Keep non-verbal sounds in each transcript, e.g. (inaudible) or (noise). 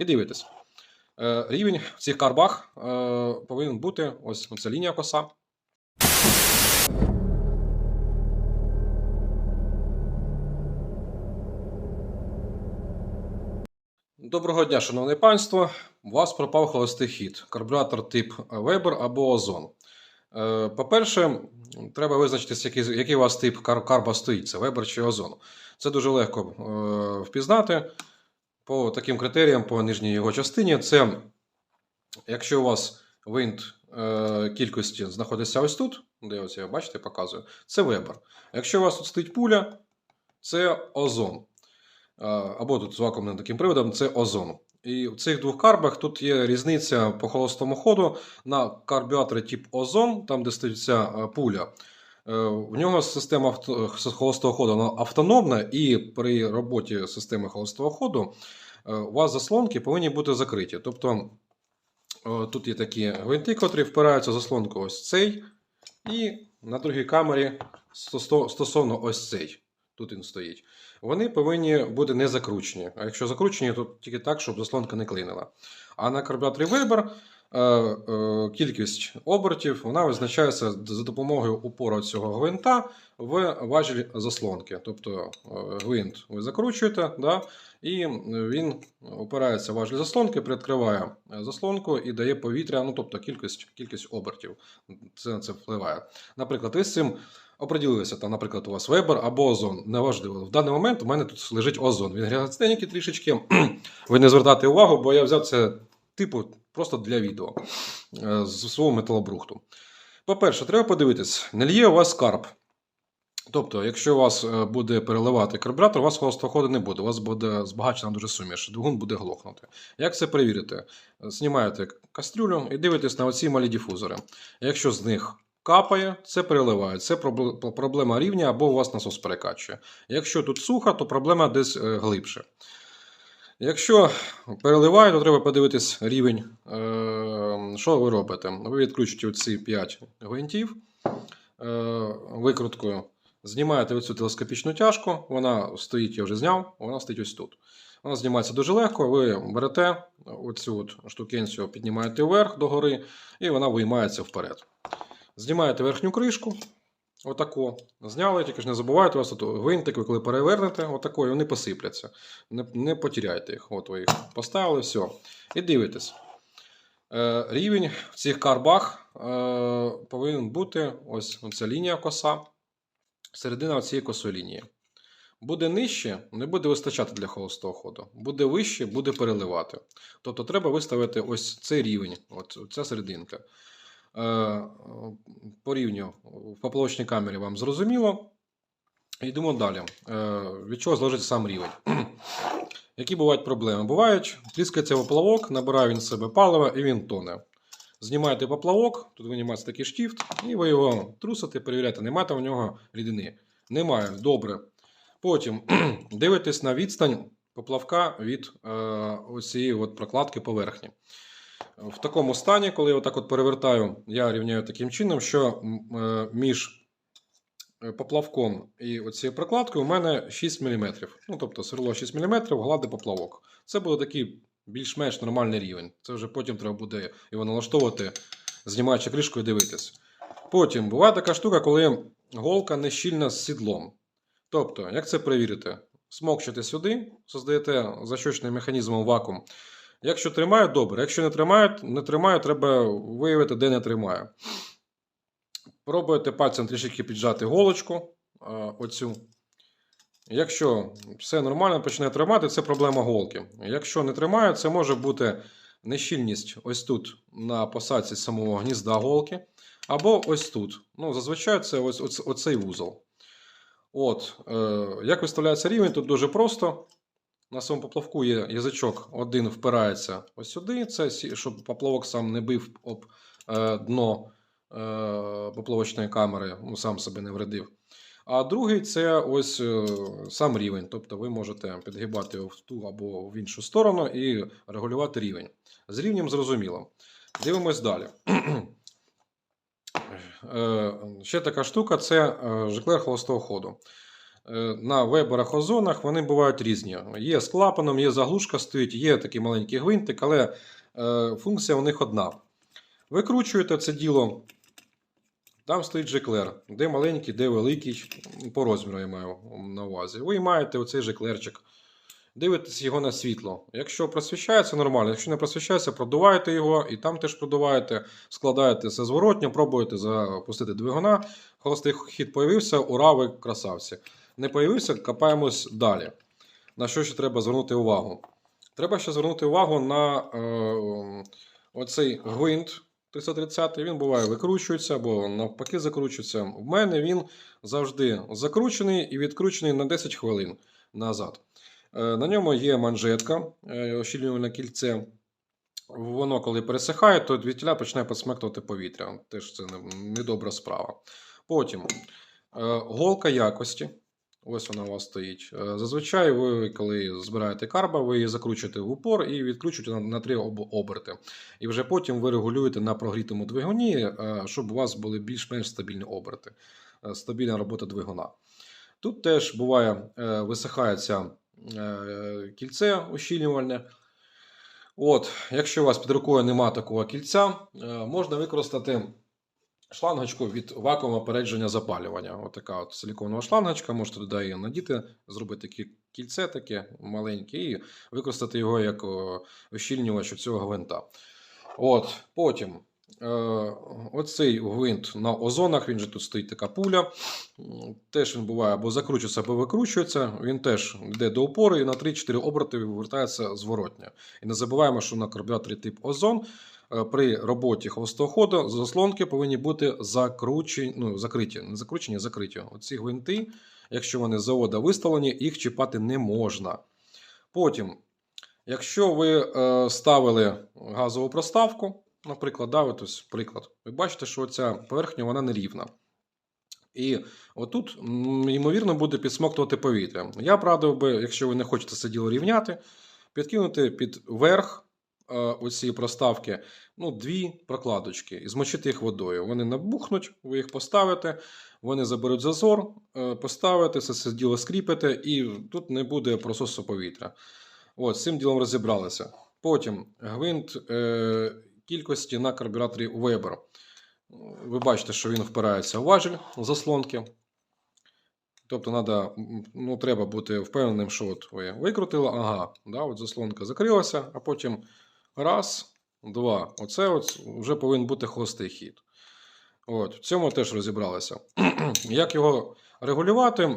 І дивитесь. Е, Рівень в цих карбах е, повинен бути ось ця лінія коса. Доброго дня, шановне панство. У вас пропав холостий хід. Карбюратор тип Weber або Озон. Е, По-перше, треба визначитися, який, який у вас тип кар- карба стоїть: це Weber чи Озон. Це дуже легко впізнати по таким критеріям, по нижній його частині. Це якщо у вас винт е, кількості знаходиться ось тут, де ось я бачите, показую, це Weber. Якщо у вас тут стоїть пуля, це Озон. Е, Або тут з вакуумним таким приводом, це Озон. І в цих двох карбах тут є різниця по холостому ходу на карбюраторі тип Озон, там де стоїть е, пуля. Е, В нього система холостого ходу автономна, і при роботі системи холостого ходу у вас заслонки повинні бути закриті. Тобто е, тут є такі гвинти, котрі впираються в заслонку ось цей, і на другій камері стосовно ось цей. Тут він стоїть. Вони повинні бути не закручені. А якщо закручені, то тільки так, щоб заслонка не клинила. А на карбюратор Weber е, е, кількість обертів вона визначається за допомогою упору цього гвинта в важіль заслонки. Тобто е, гвинт ви закручуєте, да, і він опирається в важіль заслонки, приоткриває е, заслонку і дає повітря, ну тобто кількість, кількість обертів. Це на це впливає. Наприклад, ви з цим оприділилися, там, наприклад, у вас Weber або Озон. Неважливо. В даний момент у мене тут лежить Озон. Він грязний трішечки. (clears throat) Ви не звертайте увагу, бо я взяв це типу просто для відео е, з свого металобрухту. По-перше, треба подивитись, не лє у вас карб. Тобто, якщо у вас е, буде переливати карбюратор, у вас холостого не буде. У вас буде збагачена дуже суміш, двигун буде глохнути. Як це перевірити? Знімаєте кастрюлю і дивитесь на оці малі дифузори. Якщо з них капає, це переливає. Це проблема рівня або у вас насос перекачує. Якщо тут сухо, то проблема десь е, глибше. Якщо переливає, то треба подивитись рівень. Е, Що ви робите? Ви відкручуєте оці 5 гвинтів е, викруткою, знімаєте оцю телескопічну тяжку, вона стоїть, я вже зняв, вона стоїть ось тут. Вона знімається дуже легко. Ви берете оцю от штукенцію, піднімаєте вверх догори, і вона виймається вперед. Знімаєте верхню кришку. Отако. Зняли, тільки ж не забувайте, вас тут гвинтик, ви коли перевернете, отако, і вони посипляться. Не, не потеряйте їх. От ви їх поставили, все. І дивитесь. Е, рівень в цих карбах е, повинен бути ось ця лінія коса, середина цієї косої лінії. Буде нижче, не буде вистачати для холостого ходу. Буде вище, буде переливати. Тобто треба виставити ось цей рівень, от, ця серединка. Е, по рівню в поплавочній камері вам зрозуміло. Йдемо далі. Е, від чого залежить сам рівень? (clears throat) Які бувають проблеми? Бувають, тріскається поплавок, набирає він себе палива і він тоне. Знімаєте поплавок, тут винімається такий штифт, і ви його трусите, перевіряєте, немає там в нього рідини. Немає, добре. Потім (clears throat) дивитесь на відстань поплавка від е, цієї прокладки поверхні. В такому стані, коли я отак от перевертаю, я рівняю таким чином, що е, між е, поплавком і оцією прокладкою у мене 6 мм. Ну, тобто сверло 6 мм, глади поплавок. Це буде такий більш-менш нормальний рівень. Це вже потім треба буде його налаштовувати, знімаючи кришку і дивитись. Потім буває така штука, коли голка не щільна з сідлом. Тобто, як це перевірити? Смокчете сюди, создаєте защочним механізмом вакуум. Якщо тримає, добре. Якщо не тримає, не тримає, треба виявити, де не тримає. Пробуєте пальцем трішки піджати голочку. Оцю. Якщо все нормально почне тримати, це проблема голки. Якщо не тримає, це може бути нещільність ось тут на посадці самого гнізда голки. Або ось тут. Ну, Зазвичай це ось, ось оцей вузол. От, е, як виставляється рівень, тут дуже просто. На своєму поплавку є язичок, один впирається ось сюди, це щоб поплавок сам не бив об е, дно е, поплавочної камери, ну, сам себе не вредив. А другий це ось е, сам рівень. Тобто ви можете підгибати в ту або в іншу сторону і регулювати рівень. З рівнем зрозуміло. Дивимось далі. (clears throat) Ще така штука це жиклер холостого ходу. Е, на веберах озонах вони бувають різні. Є з клапаном, є заглушка стоїть, є такий маленький гвинтик, але е, функція у них одна. Викручуєте це діло, там стоїть жеклер, де маленький, де великий, по розміру я маю на увазі. Ви маєте оцей жеклерчик. Дивитесь його на світло. Якщо просвіщається, нормально. Якщо не просвіщається, продуваєте його і там теж продуваєте, складаєте це зворотньо, пробуєте запустити двигуна. Холостий хід появився, ура, ви красавці. Не появився, копаємось далі. На що ще треба звернути увагу? Треба ще звернути увагу на е, оцей гвинт 330. Він буває викручується або навпаки закручується. В мене він завжди закручений і відкручений на 10 хвилин назад. Е, На ньому є манжетка, е, ощільнювальне кільце. Воно, коли пересихає, то від тіля починає посмектувати повітря. Теж це не- недобра справа. Потім е, голка якості. Ось вона у вас стоїть. Е, Зазвичай ви, коли збираєте карба, ви її закручуєте в упор і відкручуєте на, три оберти. І вже потім ви регулюєте на прогрітому двигуні, е, щоб у вас були більш-менш стабільні оберти, е, стабільна робота двигуна. Тут теж буває, висихається кільце ощільнювальне. От, якщо у вас під рукою нема такого кільця, можна використати шлангочку від вакууму опередження запалювання. От така от силіконова шлангочка, можете туди її надіти, зробити таке кільце таке маленьке і використати його як ощільнювач цього гвинта. От, потім е, оцей гвинт на озонах, він же тут стоїть така пуля. Теж він буває або закручується, або викручується. Він теж йде до опори і на 3-4 оберти вивертається зворотня. І не забуваємо, що на карбюраторі тип озон при роботі холостого заслонки повинні бути закручені, ну, закриті. Не закручені, закриті. Оці гвинти, якщо вони з завода виставлені, їх чіпати не можна. Потім, якщо ви е, ставили газову проставку, наприклад, да, ось приклад, ви бачите, що ця поверхня вона нерівна. І отут, ймовірно, буде підсмоктувати повітря. Я б радив би, якщо ви не хочете це діло рівняти, підкинути під верх е, оці проставки ну, дві прокладочки і змочити їх водою. Вони набухнуть, ви їх поставите, вони заберуть зазор, е, поставите, це діло скріпите, і тут не буде прососу повітря. От, з цим ділом розібралися. Потім гвинт е, кількості на карбюраторі Weber. Ви бачите, що він впирається в важіль заслонки. Тобто надо, ну, треба бути впевненим, що от ви викрутили, ага, да, от заслонка закрилася, а потім раз, два. Оце от вже повинен бути холостий хід. От, в цьому теж розібралися. (clears throat) Як його регулювати?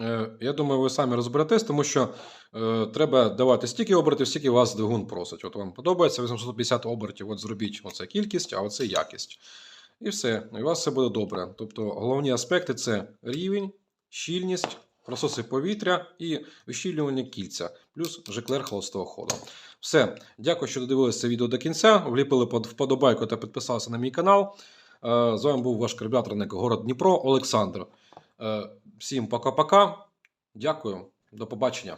Е, Я думаю, ви самі розберетесь, тому що е, треба давати стільки обертів, скільки вас двигун просить. От вам подобається 850 обертів, от зробіть оце кількість, а оце якість. І все, і у вас все буде добре. Тобто головні аспекти це рівень, щільність, прососи повітря і вищільнювання кільця, плюс жеклер холостого ходу. Все, дякую, що додивилися це відео до кінця. Вліпили под вподобайку та підписалися на мій канал. Е, З вами був ваш карбюраторник город Дніпро Олександр. Е, Всім пока-пока. Дякую, до побачення.